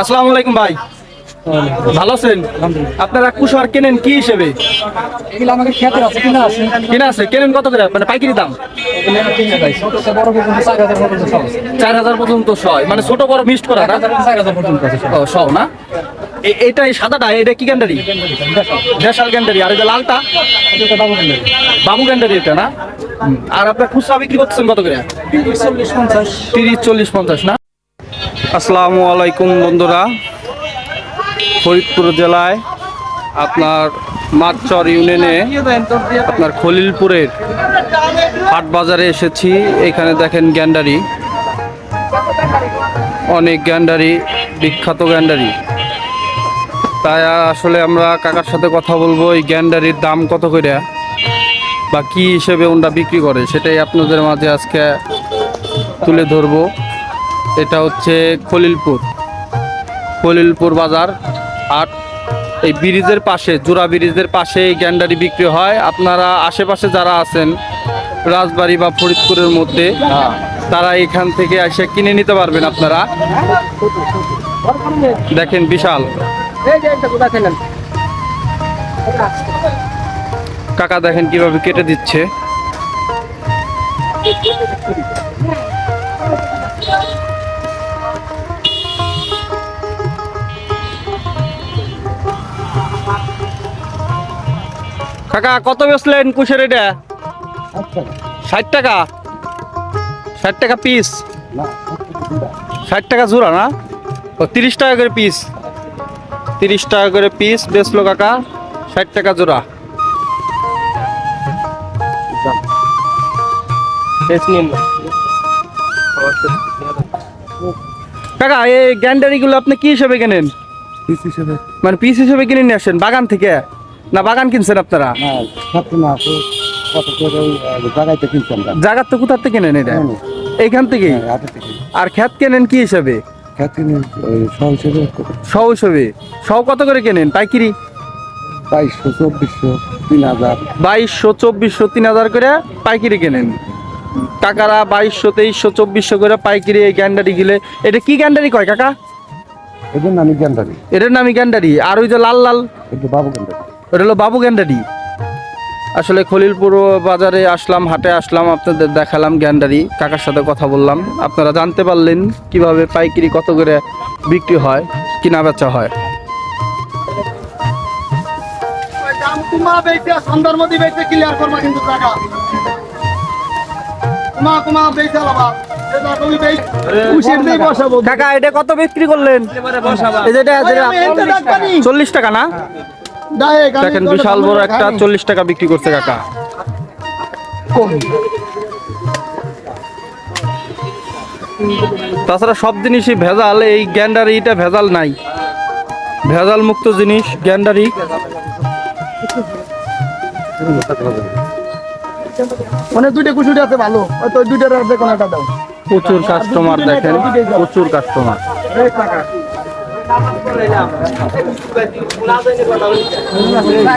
আসসালামু আলাইকুম ভাই। ভালো আছেন? আপনারা কুশার কেনেন কি হিসেবে? কিনা আছে? কেনেন কত করে? মানে পাইকারি দাম? চার হাজার পর্যন্ত ছয় মানে ছোট বড় মিক্সড করা না? সব। এটা এই সাদাটা? এটা কি গ্যান্ডারি? দেশাল গ্যান্ডারি। আর এটা লালটা? বাবু গ্যান্ডারি। এটা না? আর আপনার খুচরা বিক্রি করতেছেন কত করে? তিরিশ চল্লিশ পঞ্চাশ না? আসসালামু আলাইকুম বন্ধুরা। ফরিদপুর জেলায় আপনার মাতচর ইউনিয়নে আপনার খলিলপুরের হাট বাজারে এসেছি। এখানে দেখেন গ্যান্ডারি। অনেক গ্যান্ডারি, বিখ্যাত গ্যান্ডারি। তাই আসলে আমরা কাকার সাথে কথা বলব, এই গ্যান্ডারির দাম কত করে? বা কী হিসেবে ওনরা বিক্রি করে? সেটাই আপনাদের মাঝে আজকে তুলে ধরবো। এটা হচ্ছে খলিলপুর। খলিলপুর বাজার, আর এই ব্রিজের পাশে, জোড়া ব্রিজের পাশে এই গ্যান্ডারি বিক্রি হয়। আপনারা আশেপাশে যারা আছেন, রাজবাড়ি বা ফরিদপুরের মধ্যে, তারা এখান থেকে এসে কিনে নিতে পারবেন আপনারা। দেখেন বিশাল। কাকা দেখেন কীভাবে কেটে দিচ্ছে। কাকা কত বেচলেন কুশের এটা? ষাট টাকা? ষাট টাকা পিস ষাট টাকা জোড়া না? ও তিরিশ টাকা করে পিস তিরিশ টাকা করে পিস বেচলো কাকা ষাট টাকা জোড়া। কাকা এই গ্যান্ডারিগুলো আপনি কি হিসেবে কেনেন? পিস হিসেবে। মানে পিস হিসেবে কিনে নিয়ে আসেন বাগান থেকে? না বাগান কিনছেন আপনারা? হ্যাঁ জায়গার তো কোথার থেকে কেনেন এটা? এইখান থেকে? আর খ্যাত কেনেন কি হিসাবে? সব হিসেবে সব কত করে কেনেন? পাইকিরি? বাইশশো চব্বিশশো তিন হাজার। বাইশশো চব্বিশশো তিন হাজার করে পাইকিরি কেনেন। কাকারা বাইশশো তেইশশো চব্বিশশো করে পাইকিরি এই গ্যান্ডারি গিলে। এটা কি গ্যান্ডারি কয় কাকা? এদের নামই গ্যান্ডারি। এটার নামই গ্যান্ডারি। আর ওই যে লাল লাল? বাবু গ্যান্ডারি। ওটা হলো বাবু গ্যান্ডারি। আসলে খলিলপুর বাজারে আসলাম হাটে আসলাম আপনাদের দেখালাম গ্যান্ডারি কাকার সাথে কথা বললাম। আপনারা জানতে পারলেন কীভাবে পাইকারি কত করে বিক্রি হয় কিনা বেচা হয়। কাকা এটা কত বিক্রি করলেন। চল্লিশ টাকা না? দেখেন বিশাল বড় একটা চল্লিশ টাকা বিক্রি করছে কাকা। তাছাড়া সব জিনিসই ভেজাল এই গ্যান্ডারিটা ভেজাল নাই। ভেজাল মুক্ত জিনিস গ্যান্ডারি। মানে দুইটা কুশুরি আছে ভালো তো দুইটার যে একটা দাও। প্রচুর কাস্টমার দেখেন প্রচুর কাস্টমার এই টাকা